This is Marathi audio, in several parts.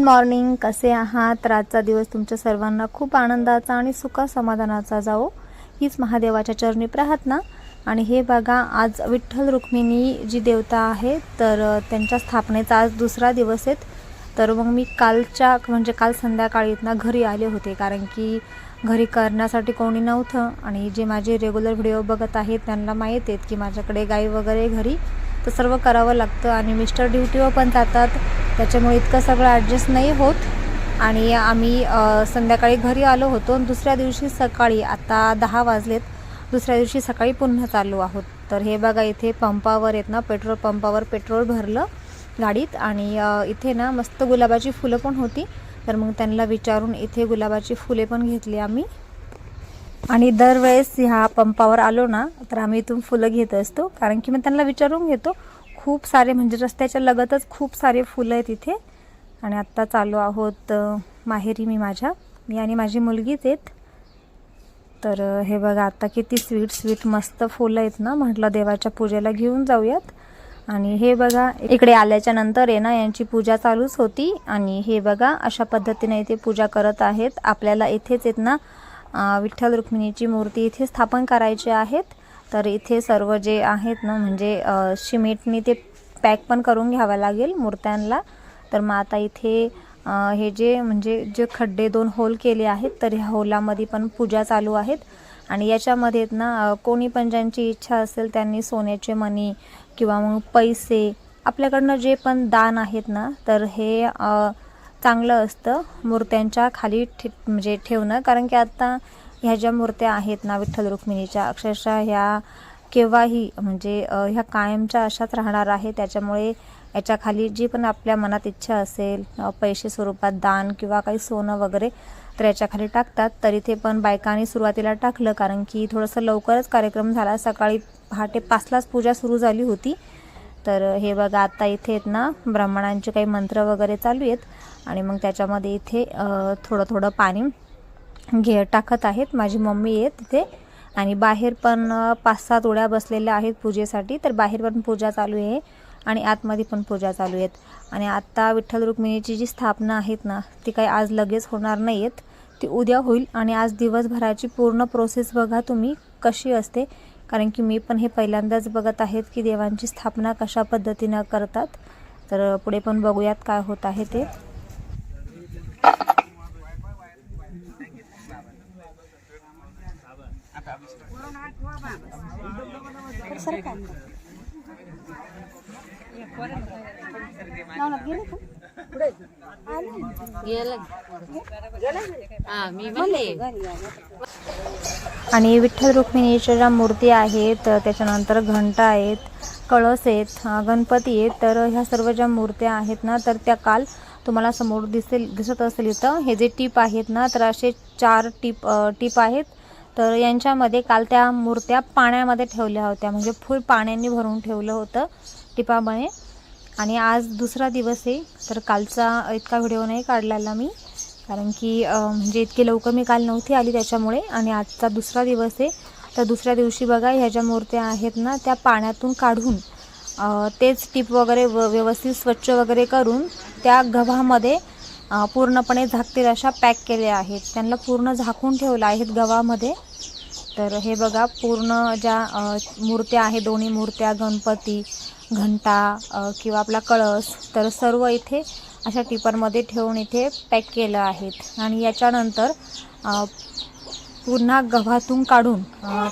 Good morning. कसे आहात? तर आजचा दिवस तुमच्या सर्वांना खूप आनंदाचा आणि सुखा समाधानाचा जाओ हीच महादेवाच्या चरणी प्रार्थना. आणि हे बघा आज विठ्ठल रुक्मिणी जी देवता आहे तर त्यांच्या स्थापनेचा आज दुसरा दिवस आहेत तर मग मी कालच्या म्हणजे काल संध्याकाळी ना घरी आले होते कारण की घरी करण्यासाठी कोणी नव्हतं. आणि जे माझे रेग्युलर व्हिडिओ बघत आहेत त्यांना माहीत आहेत की माझ्याकडे गाई वगैरे घरी. तर सर्व करावं लागतं आणि मिस्टर ड्युटीवर पण जातात. त्याच्यामुळे इतकं सगळं ॲडजस्ट नाही होत. आणि आम्ही संध्याकाळी घरी आलो होतो आणि दुसऱ्या दिवशी सकाळी आता दहा वाजलेत दुसऱ्या दिवशी सकाळी पुन्हा चाललो आहोत. तर हे बघा इथे पंपावर आहेत ना पेट्रोल पंपावर पेट्रोल भरलं गाडीत आणि इथे ना मस्त गुलाबाची फुलं पण होती. तर मग त्यांना विचारून इथे गुलाबाची फुले पण घेतली आम्ही. आणि दरवेळेस ह्या पंपावर आलो ना तर आम्ही इथून फुलं घेत असतो. कारण की मग त्यांना विचारून घेतो खूप सारे म्हणजे रस्त्याच्या लगतच खूप सारे फुलं आहेत इथे. आणि आत्ता चालू आहोत माहेरी मी माझ्या. मी आणि माझी मुलगीच आहेत. तर हे बघा आता किती स्वीट स्वीट मस्त फुलं आहेत ना. म्हटलं देवाच्या पूजेला घेऊन जाऊयात. आणि हे बघा इकडे आल्याच्यानंतर आहे ना यांची पूजा चालूच होती. आणि हे बघा अशा पद्धतीने इथे पूजा करत आहेत. आपल्याला इथेच आहेत ना विठ्ठल रुक्मिणीची मूर्ती इथे स्थापन करायची आहेत. तर इथे सर्व जे आहेत ना म्हणजे अ, ते पॅक पण करून घ्यावं लागेल मूर्त्यांना तर मग आता इथे हे जे म्हणजे जे खड्डे दोन होल केले आहेत तर ह्या होलामध्ये पण पूजा चालू आहेत. आणि याच्यामध्ये ना कोणी पण ज्यांची इच्छा असेल त्यांनी सोन्याचे मणी किंवा मग पैसे आपल्याकडनं जे पण दान आहेत ना तर हे चांगलं असतं मूर्त्यांच्या खाली ठे म्हणजे ठेवणं. कारण की आत्ता ह्या ज्या मूर्त्या आहेत ना विठ्ठल रुक्मिणीच्या अक्षरशः ह्या केव्हाही म्हणजे ह्या कायमच्या अशाच राहणार आहे त्याच्यामुळे याच्याखाली जी पण आपल्या मनात इच्छा असेल पैसे स्वरूपात दान किंवा काही सोनं वगैरे तर याच्याखाली टाकतात. तर इथे पण बायकांनी सुरुवातीला टाकलं कारण की थोडंसं लवकरच कार्यक्रम झाला. सकाळी पहाटे पाचलाच पूजा सुरू झाली होती. तर हे बघा आता इथे आहेत ना ब्राह्मणांचे काही मंत्र वगैरे चालू आहेत. आणि मग त्याच्यामध्ये इथे थोडं थोडं पाणी घे टाकत आहेत. माझी मम्मी आहे तिथे. आणि बाहेर पण पाच सात उड्या बसलेल्या आहेत पूजेसाठी. तर बाहेर पण पूजा चालू आहे आणि आतमध्ये पण पूजा चालू आहेत. आणि आत्ता विठ्ठल रुक्मिणीची जी स्थापना आहेत ना ती काही आज लगेच होणार नाही आहेत ती उद्या होईल आणि आज दिवसभराची पूर्ण प्रोसेस बघा तुम्ही कशी असते. कारण की मी पण हे पहिल्यांदाच बघत आहेत की देवांची स्थापना कशा पद्धतीनं करतात. तर पुढे पण बघूयात काय होत आहे ते. हा मी म्हणले आणि विठ्ठल रुक्मिणीच्या ज्या मूर्ती आहेत त्याच्यानंतर घंटा आहेत कळस आहेत गणपती आहेत. तर ह्या सर्व ज्या मूर्त्या आहेत ना तर त्या काल तुम्हाला समोर दिसेल दिसत असेल इथं. हे जे टीप आहेत ना तर असे चार टीप टीप आहेत. तर यांच्यामध्ये काल त्या मूर्त्या पाण्यामध्ये ठेवल्या होत्या. म्हणजे फुल पाण्याने भरून ठेवलं होतं टिपामध्ये आणि आज दुसरा दिवस आहे. तर कालचा इतका व्हिडिओ नाही काढलेला मी. कारण की म्हणजे इतकी लवकर मी काल नव्हती आली त्याच्यामुळे. आणि आजचा दुसरा दिवस आहे. तर दुसऱ्या दिवशी बघा ह्या ज्या मूर्त्या आहेत ना त्या पाण्यातून काढून तेच टीप वगैरे व व्यवस्थित स्वच्छ वगैरे करून त्या गव्हामध्ये पूर्णपणे झाकतील अशा पॅक केल्या आहेत. त्यांना पूर्ण झाकून ठेवलं आहेत गव्हामध्ये. तर हे बघा पूर्ण ज्या मूर्त्या आहेत दोन्ही मूर्त्या गणपती घंटा किंवा आपला कळस तर सर्व इथे अशा टिपरमध्ये ठेवून इथे पॅक केलं आहेत. आणि याच्यानंतर पुन्हा गव्हातून काढून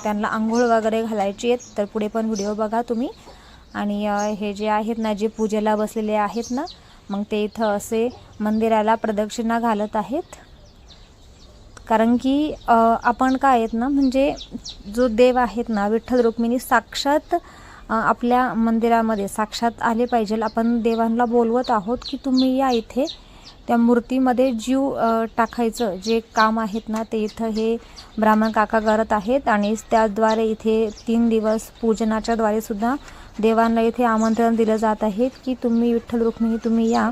त्यांना आंघोळ वगैरे घालायची आहेत. तर पुढे पण व्हिडिओ बघा तुम्ही. आणि हे जे आहेत ना जे पूजेला बसलेले आहेत ना मग ते इथं असे मंदिराला प्रदक्षिणा घालत आहेत. कारण की आपण काय आहेत ना म्हणजे जो देव आहेत ना विठ्ठल रुक्मिणी साक्षात आपल्या मंदिरामध्ये साक्षात आले पाहिजे. आपण देवांना बोलवत आहोत की तुम्ही या इथे त्या मूर्तीमध्ये जीव टाकायचं जे काम आहेत ना ते इथं हे ब्राह्मण काका करत आहेत आणि त्याद्वारे इथे तीन दिवस पूजनाच्या द्वारे सुद्धा देवांना इथे आमंत्रण दिलं जात आहे की तुम्ही विठ्ठल रुक्मिणी तुम्ही या.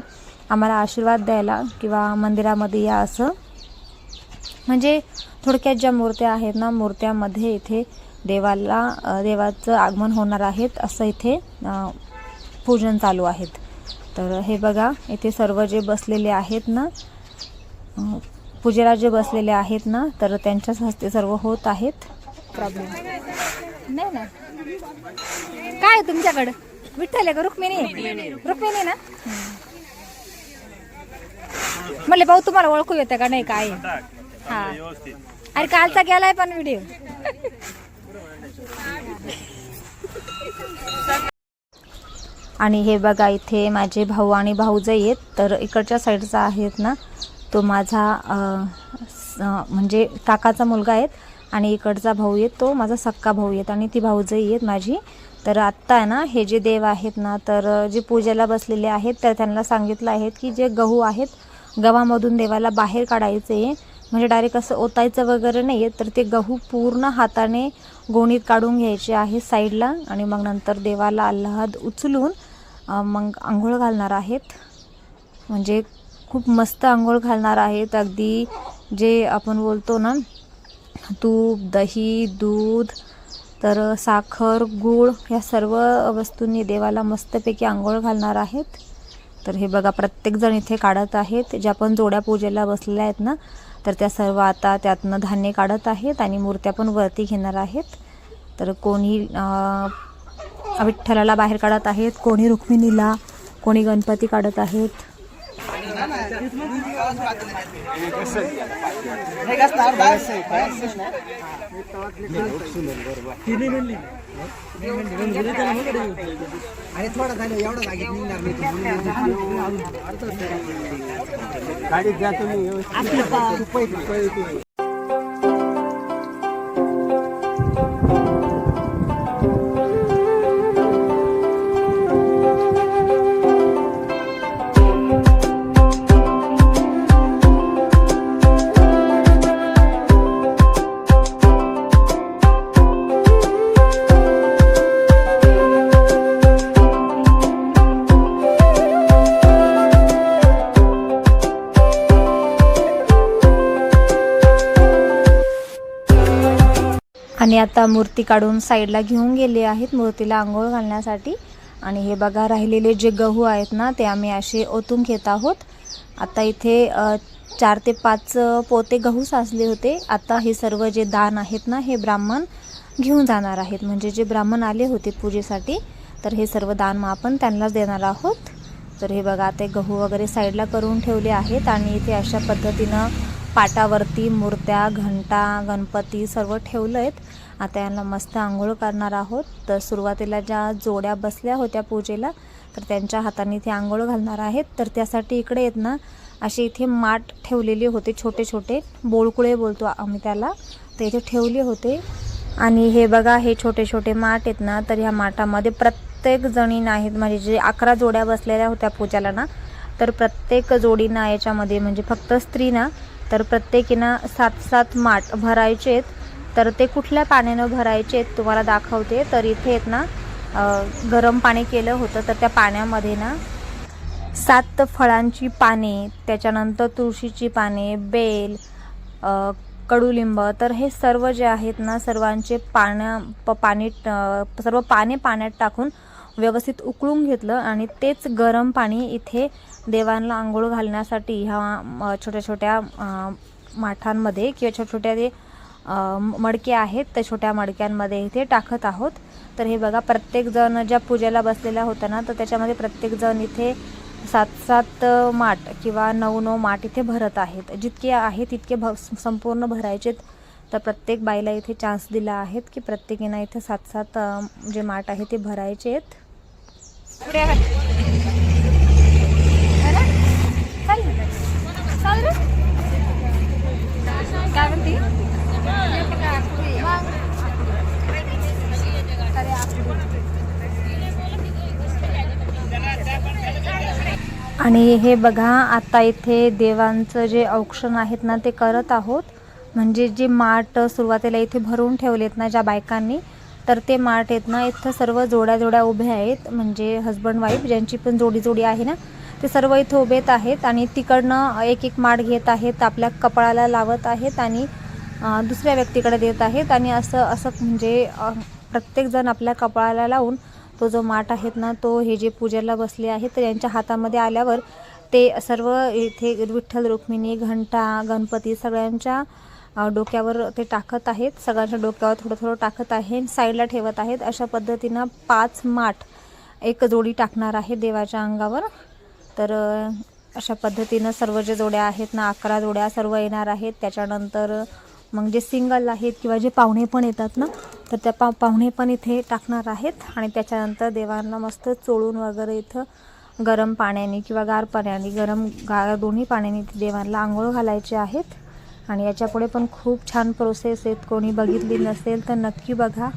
आम्हाला आशीर्वाद द्यायला किंवा मंदिरामध्ये या असं. म्हणजे थोडक्यात ज्या मूर्त्या आहेत ना मूर्त्यामध्ये इथे देवाला देवाचं आगमन होणार आहेत असं इथे पूजन चालू आहेत. तर हे बघा इथे सर्व जे बसलेले आहेत ना पूजेला जे बसलेले आहेत ना तर त्यांच्याच हस्ते सर्व होत आहेत. प्रॉब्लेम नाही ना. काय आहे तुमच्याकडं? विठ्ठल आहे का रुक्मिणी? रुक्मिणी. ना? म्हणले भाऊ तुम्हाला ओळखू येतं का? नाही काय? हा. अरे कालचा गेलाय पण व्हिडिओ आणि हे बघा इथे माझे भाऊ आणि भाऊजाई आहेत तर इकडच्या साईडचा आहेत ना तो माझा स- म्हणजे काकाचा मुलगा आहेत आणि इकडचा भाऊ येत तो माझा सक्का भाऊ येत आणि ती भाऊजही आहेत माझी. तर आत्ता आहे ना हे जे देव आहेत ना तर जे पूजेला बसलेले आहेत तर त्यांना सांगितलं आहेत की जे गहू आहेत गव्हामधून देवाला बाहेर काढायचे आहे. म्हणजे डायरेक्ट असं ओतायचं वगैरे नाही आहे तर ते गहू पूर्ण हाताने गोणीत काढून घ्यायचे आहे साईडला आणि मग नंतर देवाला आल्हाद उचलून मग आंघोळ घालणार आहेत. म्हणजे खूप मस्त आंघोळ घालणार आहेत. अगदी जे आपण बोलतो ना तूप दही दूध तर साखर गूळ या सर्व वस्तूंनी देवाला मस्तपैकी आंघोळ घालणार आहेत. तर हे बघा प्रत्येकजण इथे काढत आहेत. ज्या पण जोड्या पूजेला बसलेल्या आहेत ना तर त्या सर्व आता त्यातनं धान्य काढत आहेत आणि मूर्त्या पण वरती घेणार आहेत. तर कोणी विठ्ठलाला बाहेर काढत आहेत. कोणी रुक्मिणीला कोणी गणपती काढत आहेत. आता मूर्ती काढून साईडला घेऊन गेले आहेत मूर्तीला आंघोळ घालण्यासाठी. आणि हे बघा राहिलेले जे गहू आहेत ना ते आम्ही असे ओतून घेत आहोत. आता इथे चार ते पाच पोते गहू साचले होते. आता हे सर्व जे दान आहेत ना हे ब्राह्मण घेऊन जाणार आहेत. म्हणजे जे ब्राह्मण आले होते पूजेसाठी तर हे सर्व दान मग आपण त्यांनाच देणार आहोत. तर हे बघा ते गहू वगैरे साईडला करून ठेवले आहेत आणि इथे अशा पद्धतीनं पाटावरती मूर्त्या घंटा गणपती सर्व ठेवलं आहेत आता यांना मस्त आंघोळ करणार आहोत. तर सुरुवातीला ज्या जोड्या बसल्या होत्या पूजेला तर त्यांच्या हाताने इथे आंघोळ घालणार आहेत. तर त्यासाठी इकडे आहेत ना असे इथे माठ ठेवलेले होते छोटे छोटे बोळकुळे बोलतो आम्ही त्याला. तर इथे ठेवले होते. आणि हे बघा हे छोटे छोटे माठ आहेत ना तर ह्या माठामध्ये प्रत्येक जणीनं आहेत. म्हणजे जे अकरा जोड्या बसलेल्या होत्या पूजाला ना तर प्रत्येक जोडीना याच्यामध्ये म्हणजे फक्त स्त्री ना तर प्रत्येकीनं सात सात माठ भरायचे आहेत. तर ते कुठल्या पाण्यानं भरायचे तुम्हाला दाखवते. तर इथे आहेत ना गरम पाणी केलं होतं तर त्या पाण्यामध्ये ना सात फळांची पाने त्याच्यानंतर तुळशीची पाने बेल कडुलिंब तर हे सर्व जे आहेत ना सर्वांचे पाण्या प पाणी सर्व पाने पाण्यात टाकून व्यवस्थित उकळून घेतलं आणि तेच गरम पाणी इथे देवांना आंघोळ घालण्यासाठी ह्या छोट्या छोट्या माठांमध्ये किंवा छोट्या छोट्या ते मडके आहेत त्या छोट्या मडक्यांमध्ये इथे टाकत आहोत. तर हे बघा प्रत्येकजण ज्या पूजेला बसलेल्या होत्या ना तर त्याच्यामध्ये प्रत्येकजण इथे सात सात माठ किंवा नऊ नऊ माठ इथे भरत आहेत. जितके आहे तितके भ संपूर्ण भरायचेत. तर प्रत्येक बाईला इथे चान्स दिला आहेत की प्रत्येकीनं इथे सात सात जे माठ आहे ते भरायचे आहेत काय म्हणते? आणि हे बघा आता इथे देवांचं जे औक्षण आहेत ना ते करत आहोत. म्हणजे जे माठ सुरुवातीला इथे भरून ठेवलेत ना ज्या बायकांनी तर ते माठ आहेत ना इथं सर्व जोड्या जोड्या उभ्या आहेत. म्हणजे हजबंड वाईफ ज्यांची पण जोडी जोडी आहे ना ते सर्व इथं उभेत आहेत आणि तिकडनं एक एक माठ घेत आहेत आपल्या कपाळाला लावत आहेत आणि दुसऱ्या व्यक्तीकडे देत आहेत. आणि असं असं म्हणजे प्रत्येकजण आपल्या कपाळाला लावून तो जो माठ आहेत ना तो हे जे पूजेला बसले आहेत तर यांच्या हातामध्ये आल्यावर ते सर्व इथे विठ्ठल रुक्मिणी घंटा गणपती सगळ्यांच्या डोक्यावर ते टाकत आहेत. सगळ्यांच्या डोक्यावर थोडं थोडं टाकत आहे साईडला ठेवत आहेत. अशा पद्धतीनं पाच माठ एक जोडी टाकणार आहे देवाच्या अंगावर. तर अशा पद्धतीनं सर्व जे जोड्या आहेत ना अकरा जोड्या सर्व येणार आहेत. त्याच्यानंतर मग जे सिंगल आहेत किंवा जे पाहुणे पण येतात ना तर त्या पा पाहुणे पण इथे टाकणार आहेत आणि त्याच्यानंतर देवांना मस्त चोळून वगैरे इथं गरम पाण्याने किंवा गार पाण्याने गरम गार दोन्ही पाण्याने इथे देवांना आंघोळ घालायचे आहेत. आणि याच्यापुढे पण खूप छान प्रोसेस आहेत. कोणी बघितली नसेल तर नक्की बघा.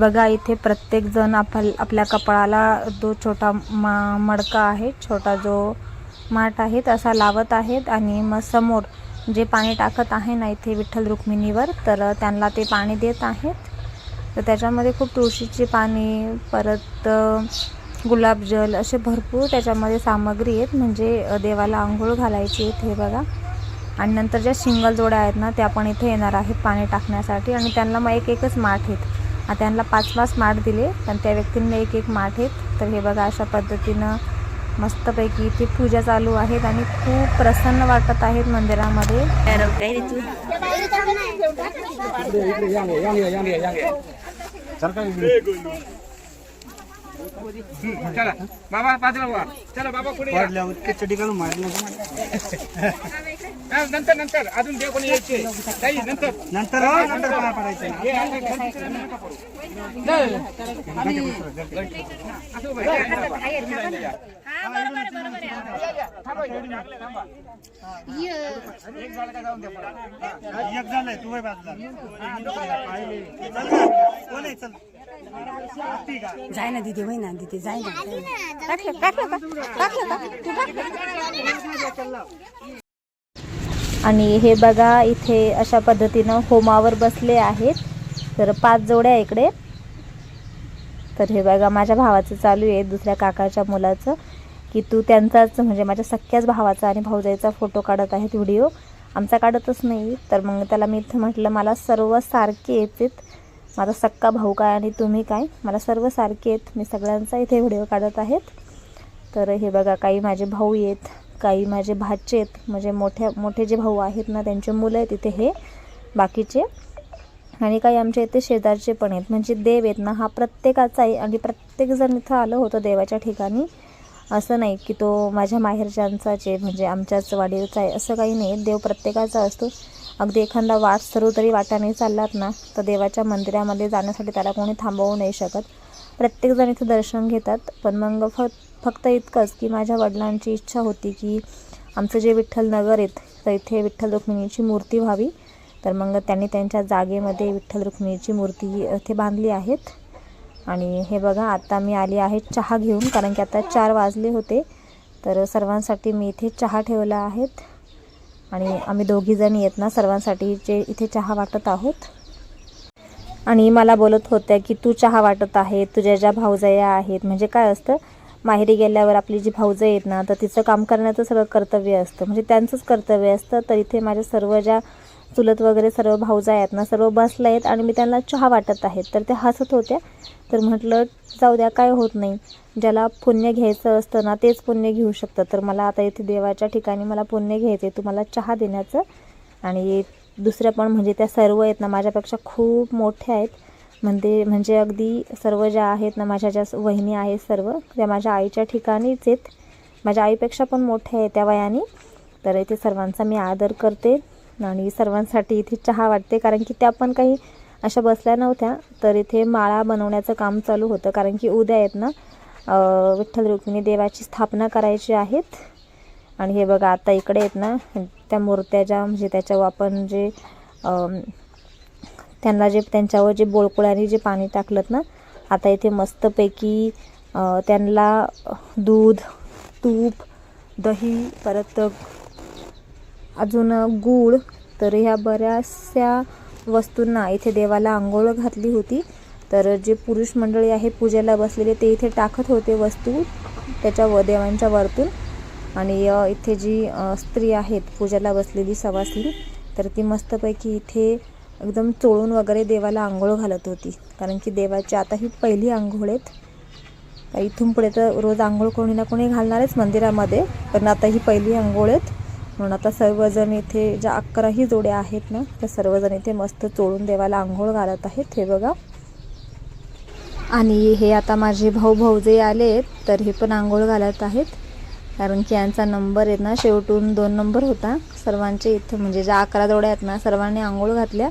बघा इथे प्रत्येक जण आपल आपल्या कपाळाला जो छोटा मा मडका आहे छोटा जो माठ आहे तसा लावत आहेत आणि मग समोर जे पाणी टाकत आहे ना इथे विठ्ठल रुक्मिणीवर तर त्यांना ते पाणी देत आहेत. तर त्याच्यामध्ये खूप तुळशीची पाने परत गुलाबजल असे भरपूर त्याच्यामध्ये सामग्री आहेत. म्हणजे देवाला आंघोळ घालायची आहेत हे बघा. आणि नंतर ज्या सिंगल जोड्या आहेत ना त्या पण इथे येणार आहेत पाणी टाकण्यासाठी. आणि त्यांना मग एक एकच माठ आहेत. आता त्यांना पाच पाच माठ दिले. आणि त्या व्यक्तींना एक एक माठ आहेत. तर हे बघा अशा पद्धतीनं मस्तपैकी इथे पूजा चालू आहेत आणि खूप प्रसन्न वाटत आहेत मंदिरामध्ये. चला बाबा बाजूला वा चला बाबा पुढे या. वाढल्यावर खिचडी घालून मारलं हा, नंतर नंतर. अजून देव कोणी यायचे ताई, नंतर. नंतर हो, नंतर पाया पडायचं. हे आहे, गर्दीचं नका पडू. असं उभं आहे. एक झालंय तू बाजूला चल ना, कोण आहे? चल. जाय ना दीदी होय ना दीदी जाय ना. टाकलं टाकलं का टाकलं का तू टाकलं आणि हे बघा इथे अशा पद्धतीनं होमावर बसले आहेत. तर पाच जोड्या आहे इकडे. तर हे बघा माझ्या भावाचं चालू आहे दुसऱ्या काकाच्या मुलाचं. की तू त्यांचाच म्हणजे माझ्या सख्याच भावाचा आणि भाऊजाईचा फोटो काढत आहेत व्हिडिओ. आमचा काढतच नाही तर मग त्याला मी इथं म्हटलं मला सर्व सारखे येतात माझा सक्का भाऊ काय आणि तुम्ही काय? मला सर्व सारखे आहेत. मी सगळ्यांचा इथे व्हिडिओ काढत आहेत. तर हे बघा काही माझे भाऊ आहेत काही माझे भाचे आहेत म्हणजे मोठ्या मोठे जे भाऊ आहेत ना त्यांचे मुलं आहेत इथे हे बाकीचे. आणि काही आमच्या इथे शेजारचे पण आहेत. म्हणजे देव आहेत ना हा प्रत्येकाचा आहे. आणि प्रत्येकजण इथं आलं होतं देवाच्या ठिकाणी. असं नाही की तो माझ्या माहेरच्यांचाच आहे म्हणजे आमच्याच वाडीचा आहे. असं काही नाही. देव प्रत्येकाचा असतो. अगदी एखादा वास सर्व तरी वाटाने चाललात ना तर देवाच्या मंदिरामध्ये जाण्यासाठी त्याला कोणी थांबवू नाही शकत. प्रत्येकजण इथं दर्शन घेतात पण मग फ फक्त इतकंच की माझ्या वडिलांची इच्छा होती की आमचं जे विठ्ठल नगर आहेत तर इथे विठ्ठल रुक्मिणीची मूर्ती व्हावी. तर मग त्यांनी त्यांच्या जागेमध्ये विठ्ठल रुक्मिणीची मूर्ती इथे बांधली आहेत. आणि हे बघा आता मी आली आहे चहा घेऊन कारण की आता चार वाजले होते. तर सर्वांसाठी मी इथे चहा ठेवला आहेत आणि आम्ही दोघीजणी येत ना सर्वांसाठी जे इथे चहा वाटत आहोत. आणि मला बोलत होत्या की तू चहा वाटत आहे तुझ्या ज्या भाऊजया आहेत. म्हणजे काय असतं माहेरी गेल्यावर आपली जी भाऊजं आहेत ना तर तिचं काम करण्याचं सगळं कर्तव्य असतं. म्हणजे त्यांचंच कर्तव्य असतं तर इथे माझ्या सर्व ज्या चुलत वगैरे सर्व भाऊजा आहेत ना सर्व बसले आहेत आणि मी त्यांना चहा वाटत आहेत तर त्या हसत होत्या तर म्हटलं जाऊ द्या काय होत नाही. ज्याला पुण्य घ्यायचं असतं ना तेच पुण्य घेऊ शकतं. तर मला आता इथे देवाच्या ठिकाणी मला पुण्य घ्यायचं आहे तुम्हाला चहा देण्याचं. आणि दुसऱ्या पण म्हणजे त्या सर्व आहेत ना माझ्यापेक्षा खूप मोठ्या आहेत. म्हणजे म्हणजे अगदी सर्व ज्या आहेत ना माझ्या ज्या वहिनी आहेत सर्व त्या माझ्या आईच्या ठिकाणीच आहेत. माझ्या आईपेक्षा पण मोठ्या आहेत त्या वयाने. तर इथे सर्वांचा मी आदर करते. आणि सर्वांसाठी इथे चहा वाटते. कारण की त्या पण काही अशा बसल्या नव्हत्या. तर इथे माळा बनवण्याचं काम चालू होतं. कारण की उद्या आहेत ना विठ्ठल रुक्मिणी देवाची स्थापना करायची आहेत. आणि हे बघा आता इकडे आहेत ना त्या मूर्त्या ज्या म्हणजे त्याच्यावर आपण जे त्यांना जे त्यांच्यावर जे बोळकुळ्याने जे पाणी टाकलं ना आता इथे मस्तपैकी त्यांना दूध तूप दही परत अजून गूळ तर ह्या बऱ्याचशा वस्तूंना इथे देवाला आंघोळ घातली होती. तर जे पुरुष मंडळी आहे पूजेला बसलेले ते इथे टाकत होते वस्तू त्याच्या व देवांच्या वरतून. आणि इथे जी स्त्री आहेत पूजेला बसलेली सवासली तर ती मस्तपैकी इथे एकदम चोळून वगैरे देवाला आंघोळ घालत होती. कारण की देवाची आता ही पहिली आंघोळ आहेत. इथून पुढे तर रोज आंघोळ कोणी ना कोणी घालणारच मंदिरामध्ये पण आता ही पहिली आंघोळ आहेत. म्हणून आता सर्वजण इथे ज्या अकराही जोड्या आहेत ना त्या सर्वजण इथे मस्त चोळून देवाला आंघोळ घालत आहेत हे बघा. आणि हे आता माझे भाऊ भाऊजे आले आहेत तर हे पण आंघोळ घालत आहेत. कारण की यांचा नंबर आहे ना शेवटून दोन नंबर होता. सर्वांचे इथं म्हणजे ज्या अकरा जोड्या आहेत ना सर्वांनी आंघोळ घातल्या.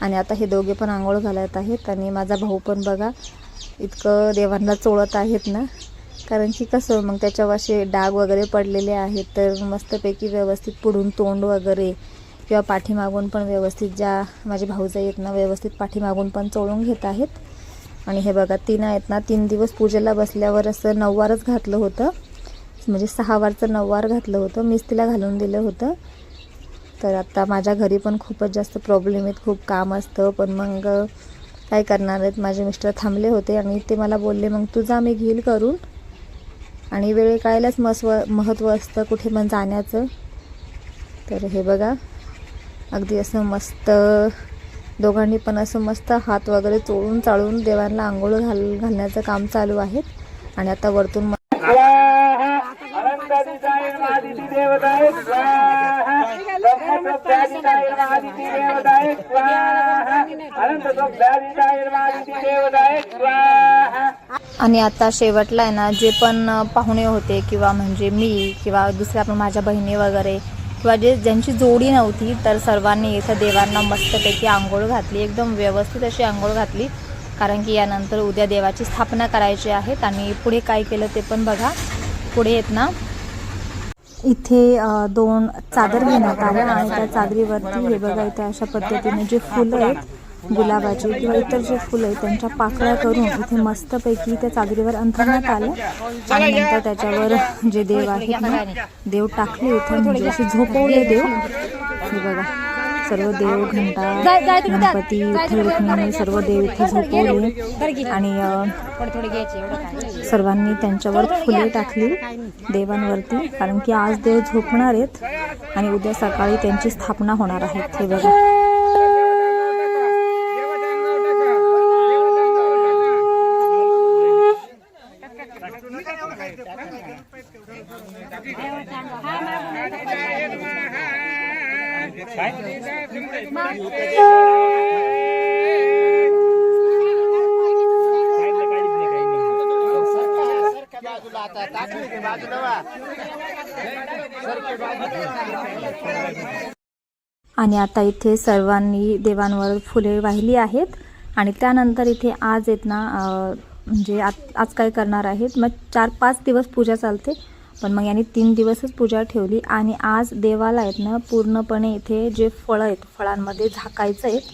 आणि आता हे दोघे पण आंघोळ घालत आहेत. आणि माझा भाऊ पण बघा इतकं देवांना चोळत आहेत ना. कारण की कसं मग त्याच्यावर असे डाग वगैरे पडलेले आहेत तर मस्तपैकी व्यवस्थित पुढून तोंड वगैरे किंवा पाठीमागून पण व्यवस्थित ज्या माझे भाऊजाई आहेत ना व्यवस्थित पाठीमागून पण चोळून घेत आहेत. आणि हे बघा तीन आहेत ना तीन दिवस पूजेला बसल्यावर असं नऊवारच घातलं होतं. म्हणजे सहा वारचं नऊवार घातलं होतं मीच तिला घालून दिलं होतं. तर आता माझ्या घरी पण खूपच जास्त प्रॉब्लेम आहेत खूप काम असतं. पण मग काय करणार आहेत? माझे मिस्टर थांबले होते आणि ते मला बोलले मग तुझा मी घेईल करून. आणि वेळ काढायलाच मस्व महत्त्व असतं कुठे पण जाण्याचं. तर हे बघा अगदी असं मस्त दोघांनी पण असं मस्त हात वगैरे चोळून चाळून देवांना आंघोळ घाल घालण्याचं काम चालू आहे आणि आता वरतून म- अनंतादिताय महादिती देवताय स्वाहा ब्रह्मसोत्यादिताय महादिती देवताय स्वाहा अनंतसोत्यादिताय महादिती देवताय स्वाहा आणि आता शेवटला आहे ना जे पण पाहुणे होते किंवा म्हणजे मी किंवा दुसऱ्या पण माझ्या बहिणी वगैरे किंवा जे ज्यांची जोडी नव्हती तर सर्वांनी इथं देवांना मस्तपैकी आंघोळ घातली एकदम व्यवस्थित अशी आंघोळ घातली. कारण की यानंतर उद्या देवाची स्थापना करायची आहेत आणि पुढे काय केलं ते पण बघा. पुढे येत ना. इथे दोन चादर घेण्यात आल्या आणि त्या चादरीवरती हे बघा इथे अशा पद्धतीने जे फुलं आहेत गुलाबाची किंवा इतर जे फुलं आहेत त्यांच्या पाकळ्या करून इथे मस्तपैकी त्या चादरीवर अंथरण्यात आलं आणि नंतर त्याच्यावर जे देव आहेत ना देव टाकले इथे म्हणजे असे झोपवले देव. हे बघा सर्व देव घंटा गणपती रुक्मिणी सर्व देव इथे झोपवले. आणि सर्वांनी त्यांच्यावर फुले टाकली देवांवरती कारण की आज देव झोपणार आहेत आणि उद्या सकाळी त्यांची स्थापना होणार आहे. हे बघा. काय? आता बाजू नवा. आणि आता इथे सर्वांनी देवांवर फुले वाहिली आहेत आणि त्यानंतर इथे आज येत ना म्हणजे आज आज काय करणार आहेत? मग चार पाच दिवस पूजा चालते पण मग यांनी तीन दिवसच पूजा ठेवली आणि आज देवाला आहेत ना पूर्णपणे इथे जे फळं आहेत फळांमध्ये झाकायचं आहेत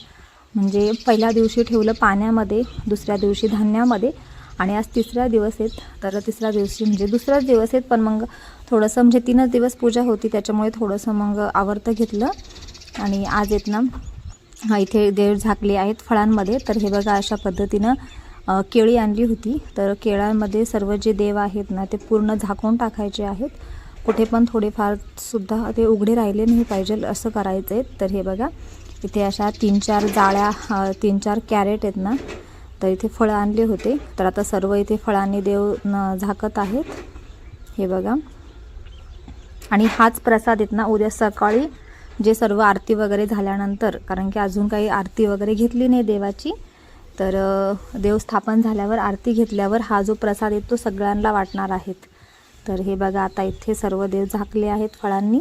म्हणजे पहिल्या दिवशी ठेवलं पाण्यामध्ये दुसऱ्या दिवशी धान्यामध्ये आणि आज तिसरा दिवस आहेत. तर तिसरा दिवशी म्हणजे दुसराच दिवस आहेत पण मग थोडंसं म्हणजे तीनच दिवस पूजा होती त्याच्यामुळे थोडंसं मग आवर्त घेतलं. आणि आज येत ना इथे देव झाकले आहेत फळांमध्ये. तर हे बघा अशा पद्धतीनं केळी आणली होती. तर केळांमध्ये सर्व जे देव आहेत ना ते पूर्ण झाकून टाकायचे आहेत. कुठे पण थोडेफार सुद्धा ते उघडे राहिले नाही पाहिजे असं करायचं आहे तर हे बघा इथे अशा तीन चार जाळ्या तीन चार कॅरेट आहेत ना तर इथे फळं आणले होते. तर आता सर्व इथे फळांनी देव न झाकत आहेत. हे बघा. आणि हाच प्रसाद आहेत ना उद्या सकाळी जे सर्व आरती वगैरे झाल्यानंतर कारण की अजून काही आरती वगैरे घेतली नाही देवाची तर देव स्थापन झाल्यावर आरती घेतल्यावर हा जो प्रसाद आहे तो सगळ्यांना वाटणार आहेत. तर हे बघा आता इथे सर्व देव झाकले आहेत फळांनी.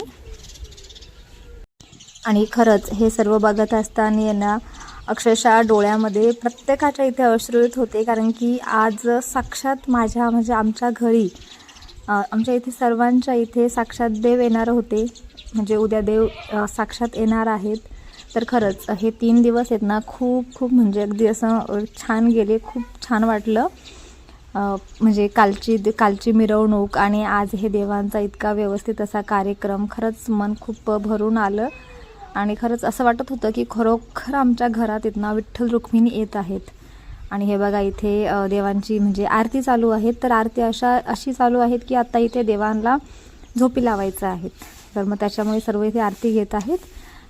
आणि खरंच हे सर्व बघत असताना ना अक्षरशः डोळ्यामध्ये प्रत्येकाच्या इथे अश्रू येत होते कारण की आज साक्षात माझ्या म्हणजे आमच्या घरी आमच्या इथे सर्वांच्या इथे साक्षात देव येणार होते. म्हणजे उद्या देव साक्षात येणार आहेत. तर खरंच हे तीन दिवस आहेत ना खूप खूप म्हणजे अगदी असं छान गेले खूप छान वाटलं. म्हणजे कालची कालची मिरवणूक आणि आज हे देवांचा इतका व्यवस्थित असा कार्यक्रम खरंच मन खूप भरून आलं. आणि खरंच असं वाटत होतं की खरोखर आमच्या घरात इथनं विठ्ठल रुक्मिणी येत आहेत. आणि हे बघा इथे देवांची म्हणजे आरती चालू आहेत. तर आरती अशा अशी चालू आहेत की आत्ता इथे देवांना झोपी लावायचं आहेत तर मग त्याच्यामुळे सर्व इथे आरती घेत आहेत.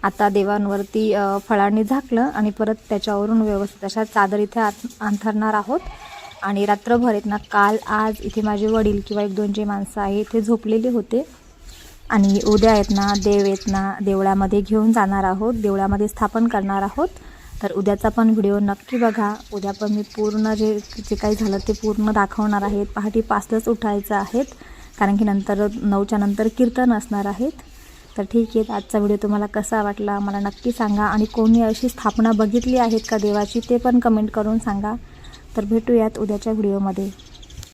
आता देवांवरती फळांनी झाकलं आणि परत त्याच्यावरून व्यवस्थित अशा चादर इथे आत अंथरणार आहोत. आणि रात्रभर आहेत ना काल आज इथे माझे वडील किंवा एक दोन जे माणसं आहे ते झोपलेले होते. आणि उद्या आहेत ना देव आहेत ना देवळामध्ये घेऊन जाणार आहोत देवळामध्ये स्थापन करणार आहोत. तर उद्याचा पण व्हिडिओ नक्की बघा. उद्या पण मी पूर्ण जे जे काही झालं ते पूर्ण दाखवणार आहेत. पहाटे पाचलाच उठायचं आहेत. कारण की नंतर नऊच्या नंतर कीर्तन असणार आहेत. तर ठीक आहे आजचा व्हिडिओ तुम्हाला कसा वाटला मला नक्की सांगा. आणि कोणी अशी स्थापना बघितली आहेत का देवाची ते पण कमेंट करून सांगा. तर भेटूयात उद्याच्या व्हिडिओमध्ये.